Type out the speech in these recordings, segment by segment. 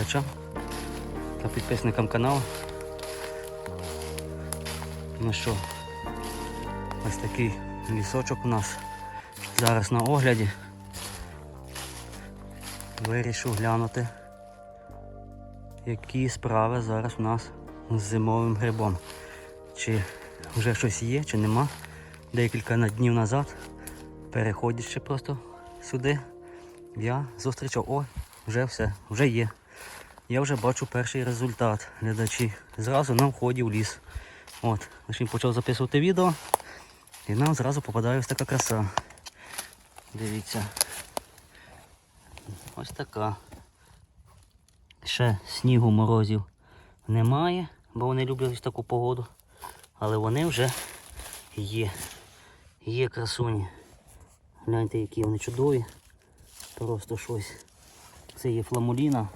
глядачам та підписникам каналу. Ну що, ось такий лісочок у нас зараз на огляді. Вирішив глянути, які справи зараз у нас з зимовим грибом. Чи вже щось є, чи нема. Декілька днів назад, переходячи просто сюди, я зустрічав, о, вже все, вже є. Я вже бачу перший результат, глядачі. Зразу на вході в ліс. От, лише почав записувати відео, і нам зразу попадає ось така краса. Дивіться. Ось така. Ще снігу морозів немає, бо вони люблять ось таку погоду. Але вони вже є. Є красуні. Гляньте, які вони чудові. Просто щось. Це є фламуліна.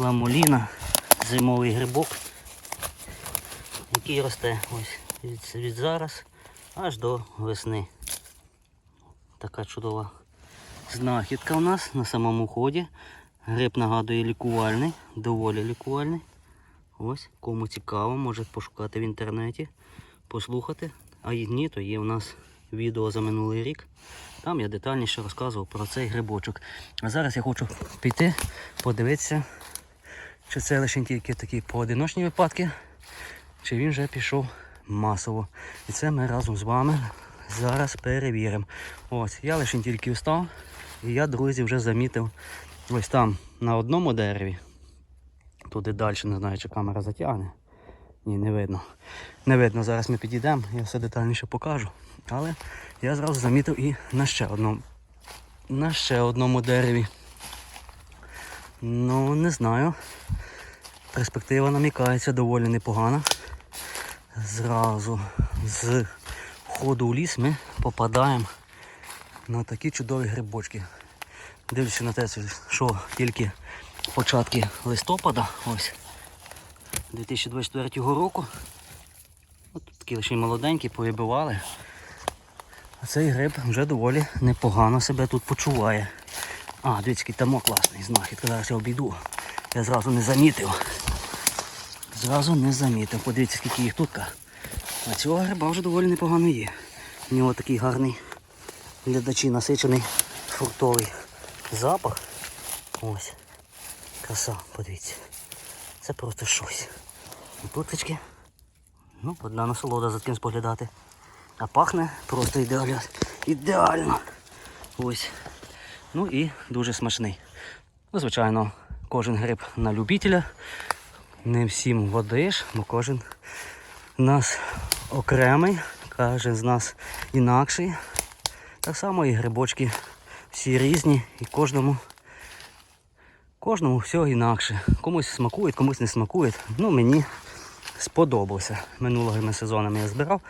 Фламуліна, зимовий грибок, який росте ось від, від зараз аж до весни. Така чудова знахідка у нас на самому ході. Гриб нагадує лікувальний, доволі лікувальний. Ось, кому цікаво, може пошукати в інтернеті, послухати. А і ні, то є у нас відео за минулий рік. Там я детальніше розказував про цей грибочок. А зараз я хочу піти, подивитися, чи це лише тільки такі поодиночні випадки, чи він вже пішов масово. І це ми разом з вами зараз перевіримо. Ось, я лише тільки встав, і я, друзі, вже замітив ось там на одному дереві. Туди далі, не знаю, чи камера затягне. Ні, не видно. Не видно, зараз ми підійдемо, я все детальніше покажу. Але я зразу замітив і на ще одному. На ще одному дереві. Ну, не знаю. Перспектива намікається доволі непогана. Зразу з входу в ліс ми попадаємо на такі чудові грибочки. Дивлюся на те, що тільки початки листопада, ось 2024 року. От такі лише молоденькі, повибивали. А цей гриб вже доволі непогано себе тут почуває. А, дивіться, який тамок класний знахідка. Зараз я обійду. Я зразу не замітив. Зразу не замітив. Подивіться, скільки їх тут. А цього гриба вже доволі непогано є. У нього такий гарний глядачі насичений фруктовий запах. Ось. Краса, подивіться. Це просто щось. І. Ну, одна насолода за ким споглядати. А пахне просто ідеально. Ідеально. Ось. Ну і дуже смачний. Ну, звичайно, кожен гриб на любителя. Не всім водиш, бо кожен у нас окремий, кожен з нас інакший. Так само і грибочки всі різні і кожному кожному все інакше. Комусь смакує, комусь не смакує. Ну мені сподобався. Минулими сезонами я збирав,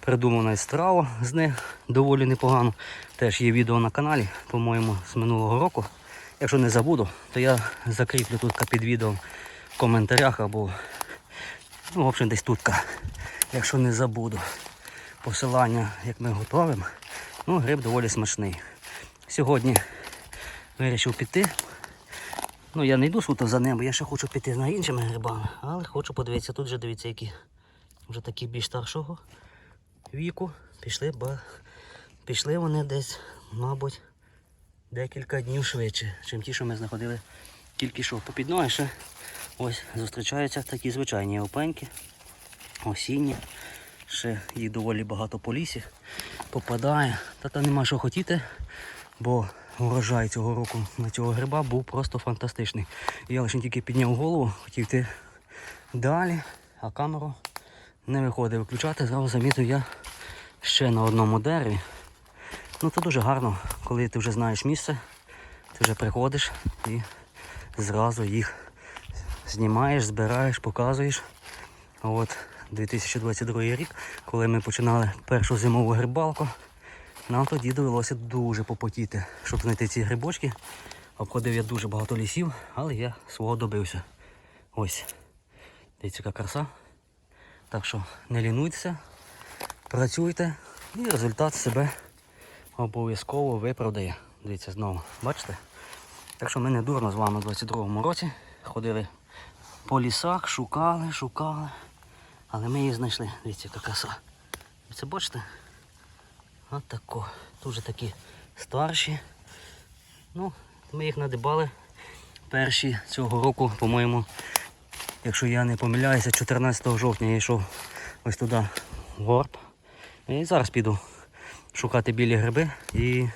придумав навіть страву з них доволі непогано. Теж є відео на каналі, по-моєму, з минулого року. Якщо не забуду, то я закріплю тут під відео в коментарях або ну, в общем, десь тут. Якщо не забуду. Посилання, як ми готуємо. Ну, гриб доволі смачний. Сьогодні вирішив піти. Ну, я не йду суто за ним, бо я ще хочу піти за іншими грибами, але хочу подивитися, тут вже дивіться, які вже такі більш старшого віку. Пішли, бо пішли вони десь, мабуть, декілька днів швидше, чим ті, що ми знаходили тільки що. Попід ноги ще ось зустрічаються такі звичайні опеньки, осінні. Ще їх доволі багато по лісі попадає. Та там нема що хотіти, бо урожай цього року на цього гриба був просто фантастичний. Я лише тільки підняв голову, хотів йти далі, а камеру не виходить виключати. Зразу замітив я ще на одному дереві. Ну це дуже гарно, коли ти вже знаєш місце, ти вже приходиш і зразу їх знімаєш, збираєш, показуєш. От 2022 рік, коли ми починали першу зимову грибалку, нам тоді довелося дуже попотіти, щоб знайти ці грибочки. Обходив я дуже багато лісів, але я свого добився. Ось. Дивіться, яка краса. Так що не лінуйтеся, працюйте і результат себе обов'язково виправдає. Дивіться знову, бачите? Так що ми не дурно з вами у 22-му році ходили по лісах, шукали, шукали. Але ми її знайшли. Дивіться, яка краса. Це бачите? От тако. Дуже такі старші. Ну, ми їх надибали перші цього року, по-моєму, якщо я не помиляюся, 14 жовтня я йшов ось туди в горб. І зараз піду шукати білі гриби і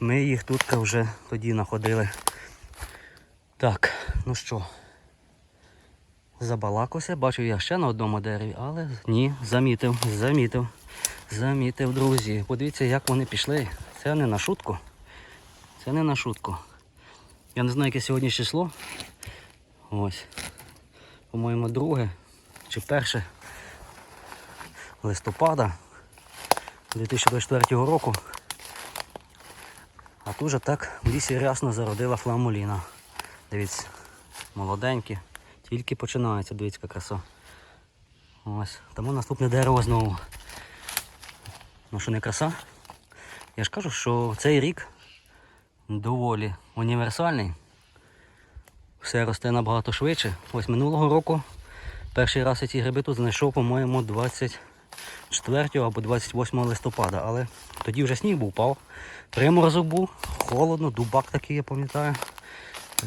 ми їх тут вже тоді знаходили. Так, ну що, забалакався, бачу я ще на одному дереві, але ні, замітив, замітив, замітив, друзі. Подивіться, як вони пішли. Це не на шутку. Це не на шутку. Я не знаю, яке сьогодні число. Ось. По-моєму, друге чи перше листопада 2024 року. А тут же так в лісі рясно зародила фламуліна. Дивіться, молоденькі. Тільки починається, дивіться, краса. Ось. Тому наступне дерево знову. Ну що не краса? Я ж кажу, що цей рік доволі універсальний. Все росте набагато швидше. Ось минулого року перший раз я ці гриби тут знайшов, по-моєму, 24 або 28 листопада. Але тоді вже сніг був пав. Приморозок був, холодно, дубак такий, я пам'ятаю.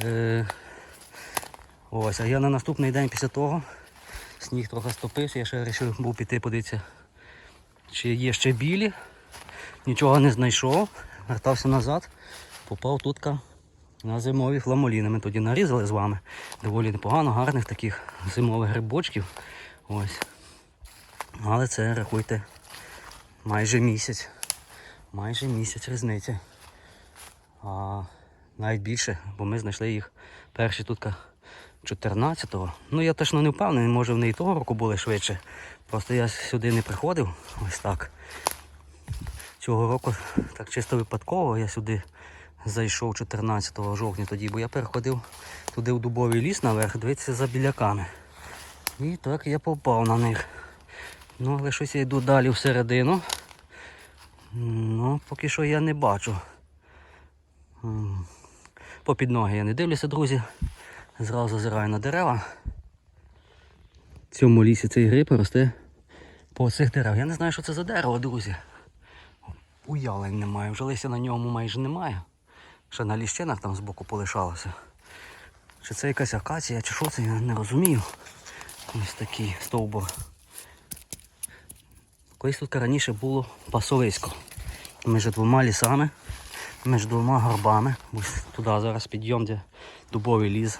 Е, ось, а я на наступний день після того сніг трохи стопився, я ще вирішив був піти подивитися, чи є ще білі. Нічого не знайшов, вертався назад, попав тут на зимові фламоліни. Ми тоді нарізали з вами. Доволі непогано, гарних таких зимових грибочків. Ось. Але це рахуйте майже місяць. Майже місяць різниці. А навіть більше, бо ми знайшли їх перші тут 14-го. Ну я точно не впевнений, може вони і того року були швидше. Просто я сюди не приходив. Ось так. Цього року так чисто випадково я сюди зайшов 14 жовтня тоді, бо я переходив туди в дубовий ліс наверх, дивитися за біляками. І так я попав на них. Ну, але щось я йду далі всередину. Ну, поки що я не бачу. М, Попід ноги я не дивлюся, друзі. Зразу зазираю на дерева. В цьому лісі цей гриб росте по цих дерев. Я не знаю, що це за дерево, друзі. Уявлень немає, вже листя на ньому майже немає. Ще на ліщинах там збоку полишалося. Чи це якась акація, чи що це, я не розумію. Ось такий стовбур. Колись тут раніше було пасовисько. Між двома лісами, між двома горбами. Ось туди зараз підйом, де дубовий ліс.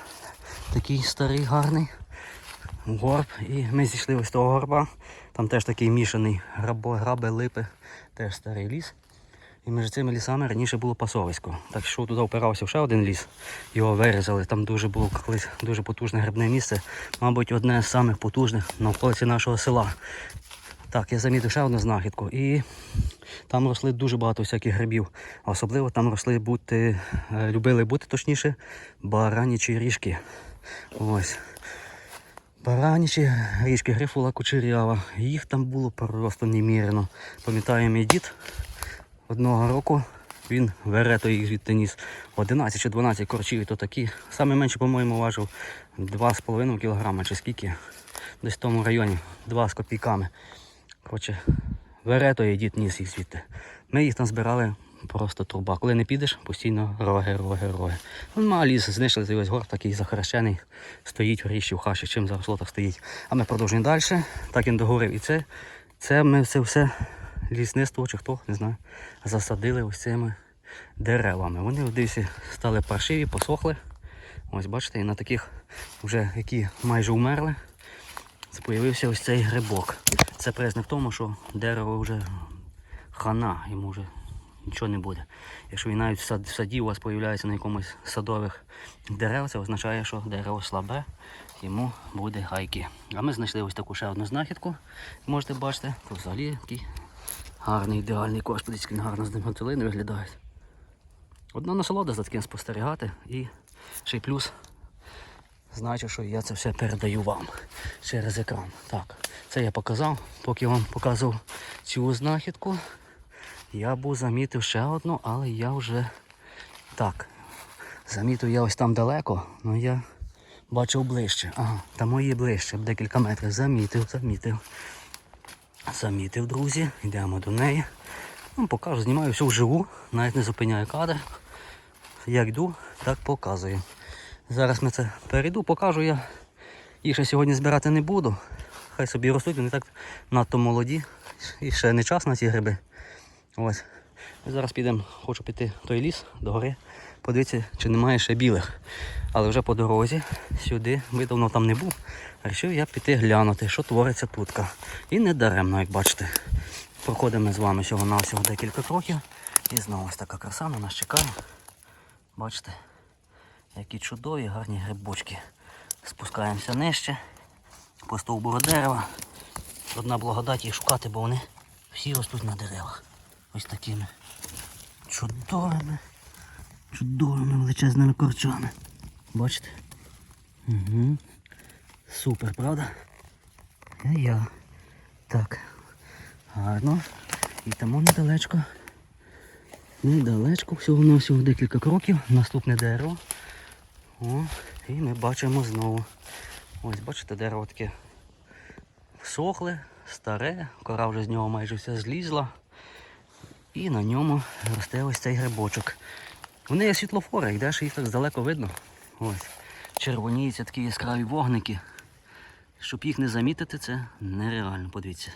Такий старий, гарний горб. І ми зійшли ось того горба. Там теж такий мішаний граби, липи, теж старий ліс. І між цими лісами раніше було пасовисько. Так що туди впирався в ще один ліс, його вирізали. Там дуже було колись дуже потужне грибне місце. Мабуть, одне з самих потужних на околиці нашого села. Так, я замітив ще одну знахідку. І там росли дуже багато всяких грибів. Особливо там росли бути, е, любили бути точніше, баранічі ріжки. Ось. Баранічі річки грифула кучерява. Їх там було просто немірено. Пам'ятаю, мій дід одного року він верето їх звідти ніс. 11 чи 12 корчів, то такі. Саме менше, по-моєму, важив 2,5 кг чи скільки. Десь в тому районі, 2 з копійками. Коротше, верето і дід ніс їх звідти. Ми їх там збирали просто труба. Коли не підеш, постійно роги, роги, роги. Ну, мало ліс, знайшли цей ось горб такий захаращений, стоїть в річі, в хаші, чим заросло так стоїть. А ми продовжуємо далі. Так він догорив. І це, це ми це все лісництво чи хто, не знаю, засадили ось цими деревами. Вони в дивісі стали паршиві, посохли. Ось бачите, і на таких, вже, які майже умерли, з'явився ось цей грибок. Це признак тому, що дерево вже хана, йому вже нічого не буде. Якщо він навіть в сад- в саді у вас з'являється на якомусь садових дерев, це означає, що дерево слабе, йому буде гайки. А ми знайшли ось таку ще одну знахідку. Можете бачити, тут взагалі такий гарний ідеальний кош, він гарно з ним виглядають. Одна насолода за таким спостерігати і ще й плюс значить, що я це все передаю вам через екран. Так, це я показав, поки вам показував цю знахідку. Я був замітив ще одну, але я вже так. Замітив я ось там далеко, але я бачив ближче. Ага, там мої ближче, декілька метрів. Замітив, замітив. Замітив, друзі. Йдемо до неї. Ну, покажу, знімаю все вживу, навіть не зупиняю кадр. Як йду, так показую. Зараз ми це перейду, покажу я. Їх ще сьогодні збирати не буду. Хай собі ростуть, вони так надто молоді. І ще не час на ці гриби. Ось. Зараз підемо, хочу піти в той ліс до гори, подивитися, чи немає ще білих. Але вже по дорозі сюди, ми давно там не був. Рішив я піти глянути, що твориться тут. І не даремно, як бачите. Проходимо з вами всього на всього декілька кроків. І знову ось така краса на нас чекає. Бачите, які чудові, гарні грибочки. Спускаємося нижче, по стовбуру дерева. Одна благодать їх шукати, бо вони всі ростуть на деревах. Ось такими чудовими, чудовими величезними корчами. Бачите? Угу. Супер, правда? А я. Так. Гарно. І тому недалечко. Недалечко, всього на всього декілька кроків. Наступне дерево. О, і ми бачимо знову. Ось, бачите, дерево таке всохле, старе, кора вже з нього майже вся злізла. І на ньому росте ось цей грибочок. Вони є світлофори, йдеш їх так здалеко видно. Ось. Червоніються такі яскраві вогники. Щоб їх не замітити, це нереально. Подивіться.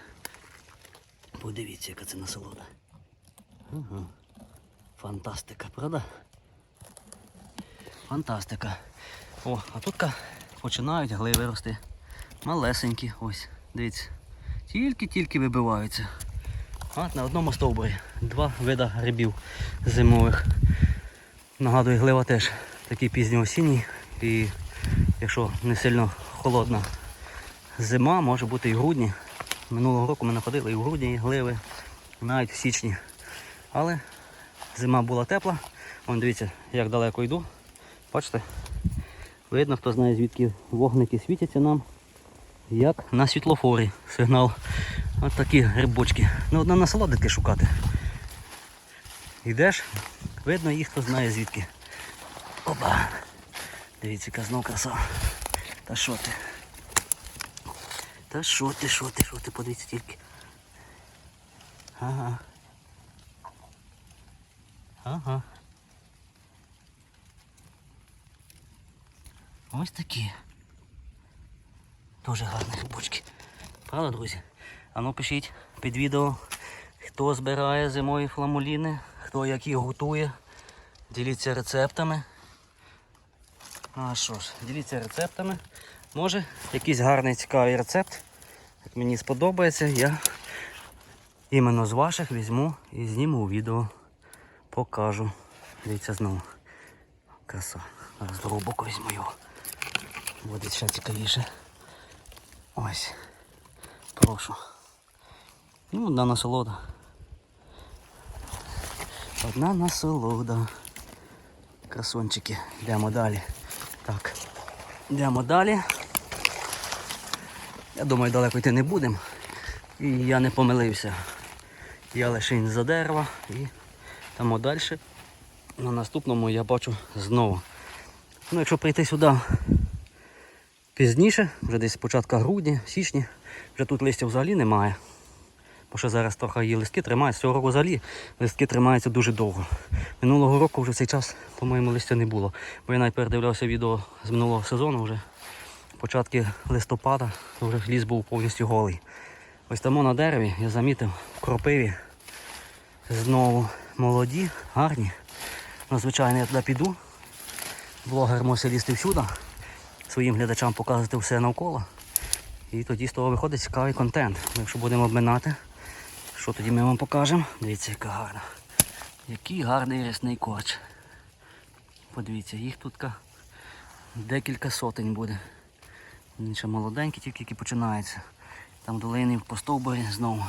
Подивіться, яка це насолода. Ага. Фантастика, правда? Фантастика. О, а тут починають гливи рости. Малесенькі, ось, дивіться. Тільки-тільки вибиваються. От на одному стовбурі. Два вида грибів зимових. Нагадую, глива теж такий пізньоосінній. І якщо не сильно холодна зима, може бути і в грудні. Минулого року ми находили і в грудні і гливи, навіть в січні. Але зима була тепла. Вон дивіться, як далеко йду. Бачите? Видно, хто знає, звідки вогники світяться нам. Як на світлофорі сигнал. Ось такі грибочки. Ну, одна насолодити шукати. Йдеш, видно їх, хто знає звідки. Опа! Дивіться, яка знов краса. Та що ти? Та що ти, що ти, що ти, подивіться тільки. Ага. Ага. Ось такі. Дуже гарні грибочки. Правда, друзі? А ну пишіть під відео, хто збирає зимові фламуліни, хто як їх готує. Діліться рецептами. А що ж, діліться рецептами. Може, якийсь гарний цікавий рецепт. Як мені сподобається, я іменно з ваших візьму і зніму відео. Покажу. Дивіться знову. Краса. Зараз боку візьму його. Буде ще цікавіше. Ось. Прошу. Ну, одна насолода. Одна насолода. Красончики. Йдемо далі. Так. Йдемо далі. Я думаю, далеко йти не будемо. І я не помилився. Я лише за дерева і там далі. На наступному я бачу знову. Ну, якщо прийти сюди пізніше, вже десь початка грудня, січні, вже тут листя взагалі немає. Бо що зараз трохи її листки тримаються. Цього року взагалі листки тримаються дуже довго. Минулого року вже в цей час, по-моєму, листя не було. Бо я навіть передивлявся відео з минулого сезону вже. Початки листопада, то вже ліс був повністю голий. Ось там на дереві я замітив в кропиві знову молоді, гарні. Ну, звичайно, я туди піду. Блогер мусить лізти всюди, своїм глядачам показувати все навколо. І тоді з того виходить цікавий контент. Ми Якщо будемо обминати, що тоді ми вам покажемо? Дивіться, яка гарна. Який гарний рясний корч. Подивіться, їх тут декілька сотень буде. Він ще молоденький, тільки які починається. Там долини по стовбурі знову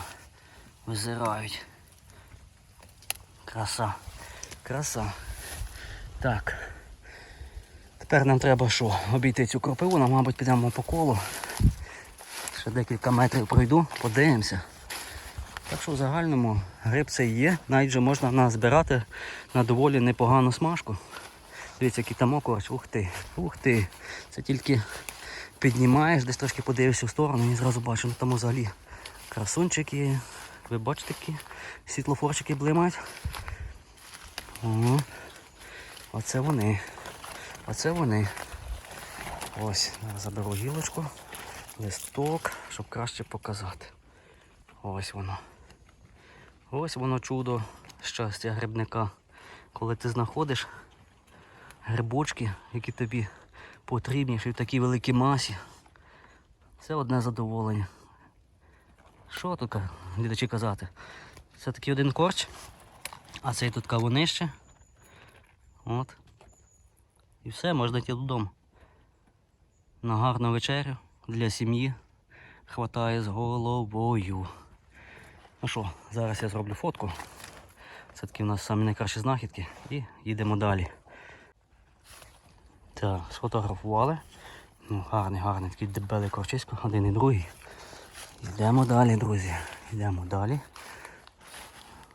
визирають. Краса. Краса. Так. Тепер нам треба що? Обійти цю кропиву, нам, мабуть, підемо по колу. Ще декілька метрів пройду, подивимося. Так що в загальному гриб це є, навіть вже можна назбирати на доволі непогану смажку. Дивіться, який там окорч. Ух ти, ух ти. Це тільки піднімаєш, десь трошки подивишся в сторону і зразу бачиш, ну там взагалі красунчики. Ви бачите, які світлофорчики блимають. О, оце вони. Оце вони. Ось, заберу гілочку, листок, щоб краще показати. Ось воно. Ось воно чудо щастя грибника. Коли ти знаходиш грибочки, які тобі потрібні, що в такій великій масі. Це одне задоволення. Що тут глядачі казати? Це такий один корч, а цей тут кавунище. От. І все, можна йти додому. На гарну вечерю для сім'ї хватає з головою. Ну що, зараз я зроблю фотку. Це такі у нас самі найкращі знахідки. І їдемо далі. Так, сфотографували. Ну, гарний, гарний, такий дебелий корчисько, один і другий. Йдемо далі, друзі. Йдемо далі.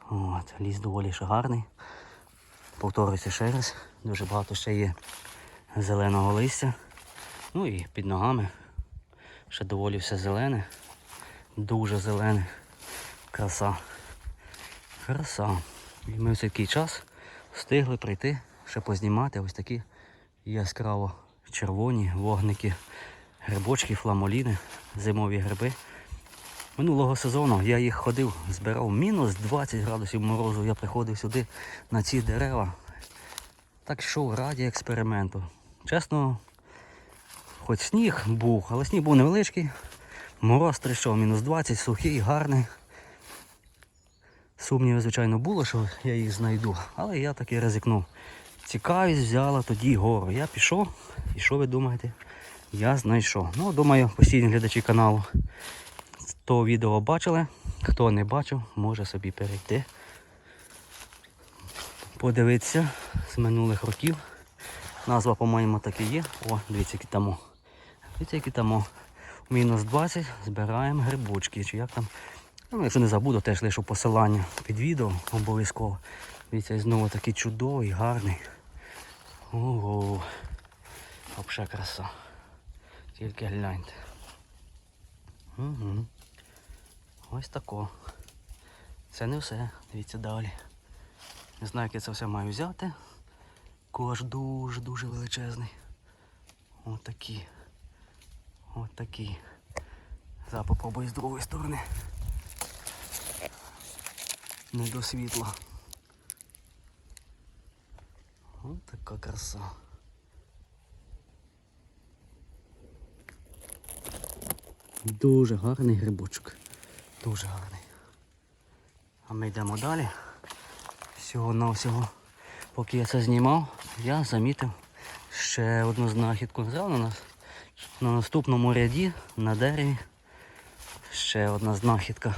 От, ліс доволі ще гарний. Повторюся ще раз. Дуже багато ще є зеленого листя. Ну і під ногами ще доволі все зелене. Дуже зелене. Краса. Краса. І ми в такий час встигли прийти, ще познімати ось такі яскраво червоні вогники, грибочки, фламоліни, зимові гриби. Минулого сезону я їх ходив, збирав мінус 20 градусів морозу. Я приходив сюди на ці дерева. Так йшов раді експерименту. Чесно, хоч сніг був, але сніг був невеличкий. Мороз трішов, мінус 20, сухий, гарний. Сумнівів, звичайно, було, що я їх знайду, але я таки ризикнув. Цікавість взяла тоді гору. Я пішов, і що ви думаєте? Я знайшов. Ну, думаю, постійні глядачі каналу то відео бачили. Хто не бачив, може собі перейти. Подивитися з минулих років. Назва, по-моєму, так і є. О, дивіться, які там. Дивіться, які там. Мінус 20 збираємо грибочки. Чи як там. Ну, якщо не забуду, теж лишу посилання під відео обов'язково. Дивіться, знову такий чудовий, гарний. Ого. Взагалі краса. Тільки гляньте. Угу. Ось тако. Це не все. Дивіться далі. Не знаю, як я це все маю взяти. Кош дуже-дуже величезний. Ось такі. Зараз попробую з другої сторони. Не до світла. Ось така краса. Дуже гарний грибочок. Дуже гарний. А ми йдемо далі. Всього навсього, поки я це знімав, я замітив ще одну знахідку. Взяв на на наступному ряді на дереві. Ще одна знахідка.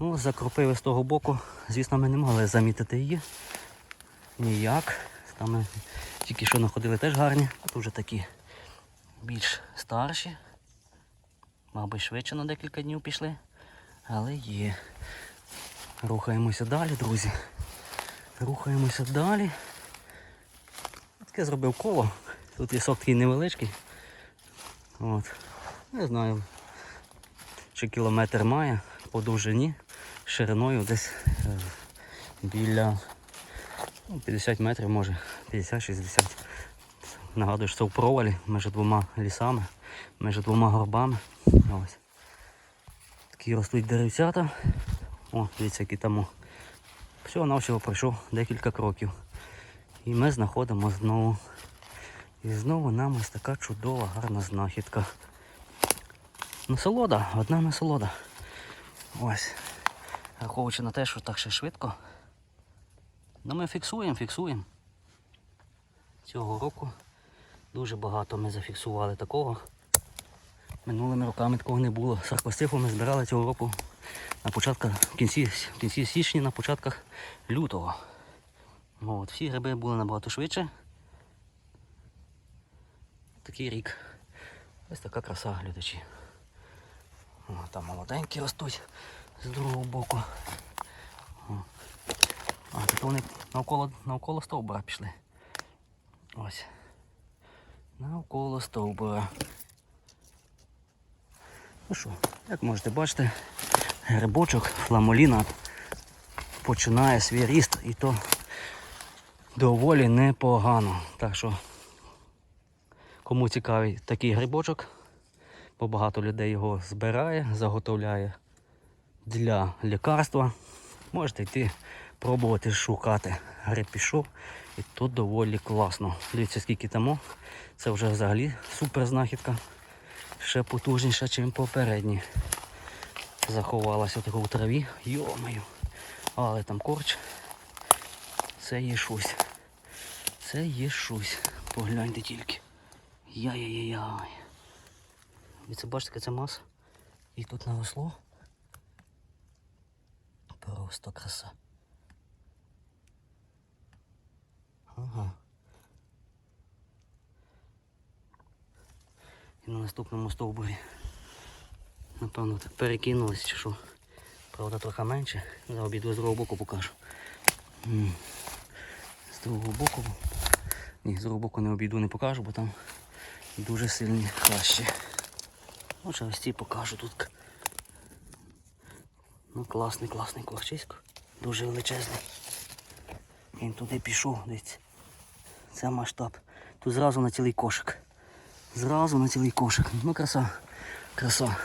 Ну, закропили з того боку. Звісно, ми не могли замітити її. Ніяк. Там ми тільки що знаходили теж гарні. А тут вже такі більш старші. Мабуть, швидше на декілька днів пішли. Але є. Рухаємося далі, друзі. Рухаємося далі. Таке зробив коло. Тут лісок такий невеличкий. От. Не знаю, чи кілометр має по довжині, шириною десь е, біля ну, 50 метрів, може, 50-60. Нагадую, що це в провалі між двома лісами, між двома горбами. Ось. Такі ростуть деревцята. О, дивіться, які там. Всього навсього пройшов декілька кроків. І ми знаходимо знову. І знову нам ось така чудова, гарна знахідка. Насолода, одна насолода. Ось. Враховуючи на те, що так ще швидко. Ну ми фіксуємо, фіксуємо. Цього року дуже багато ми зафіксували такого. Минулими роками такого не було. Саркостифу ми збирали цього року на початку, в кінці, в кінці січня, на початках лютого. От, всі гриби були набагато швидше. Такий рік. Ось така краса, глядачі. О, там молоденькі ростуть з другого боку. О. А, тут вони навколо, навколо стовбура пішли. Ось. Навколо стовбура. Ну що, як можете бачити, грибочок фламоліна починає свій ріст і то доволі непогано. Так що, кому цікавий такий грибочок, бо багато людей його збирає, заготовляє для лікарства, можете йти пробувати шукати. Гриб і тут доволі класно. Дивіться, скільки тому. Це вже взагалі супер знахідка. Ще потужніша, ніж попередні. Заховалася отако у траві. Йомаю. Але там корч. Це є щось. Це є щось. Погляньте тільки. Яй-яй-яй. Ви це бачите, це маса? І тут наросло. Просто краса. Ага. І на наступному стовбурі. Напевно, так перекинулись чи що. Правда, трохи менше. За обіду з другого боку покажу. З другого боку. Ні, з другого боку не обійду, не покажу, бо там дуже сильні хащі. Може ось ці покажу тут. Ну класний, класний корчисько. Дуже величезний. Він туди пішов, дивіться. Це масштаб. Тут зразу на цілий кошик. Зразу на цілий кошик. Ну краса. Краса.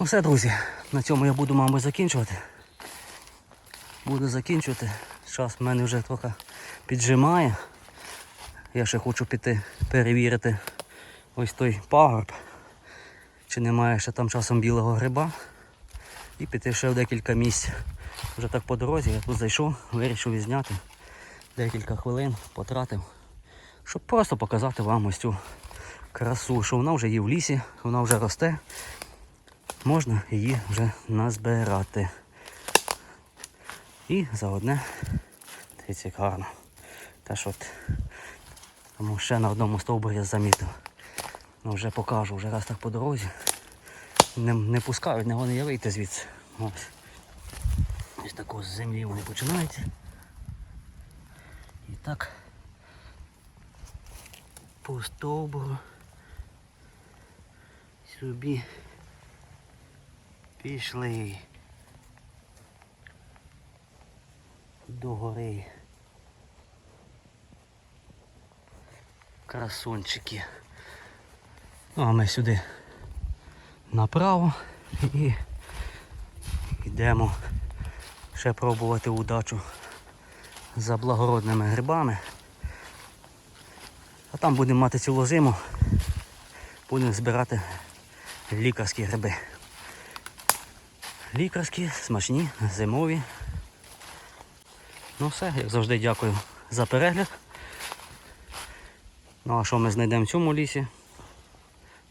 Ну все, друзі, на цьому я буду, мабуть, закінчувати. Буду закінчувати. Час в мене вже трохи піджимає. Я ще хочу піти перевірити ось той пагорб. Чи немає ще там часом білого гриба. І піти ще в декілька місць. Вже так по дорозі я тут зайшов, вирішив відзняти декілька хвилин, потратив, щоб просто показати вам ось цю красу, що вона вже є в лісі, вона вже росте, можна її вже назбирати. І заодне, дивіться, як гарно. Теж от, тому ще на одному стовбурі я замітив. Ну, вже покажу, вже раз так по дорозі. Не, не пускають, не вони я вийти звідси. Ось. Ось тако з землі вони починаються. І так по стовбуру собі пішли до гори. Красунчики. Ну, а ми сюди направо і йдемо ще пробувати удачу за благородними грибами. А там будемо мати цілу зиму, будемо збирати лікарські гриби. Лікарські, смачні, зимові. Ну все, як завжди дякую за перегляд. Ну а що ми знайдемо в цьому лісі?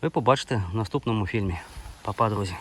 Ви побачите в наступному фільмі. Па-па, друзі!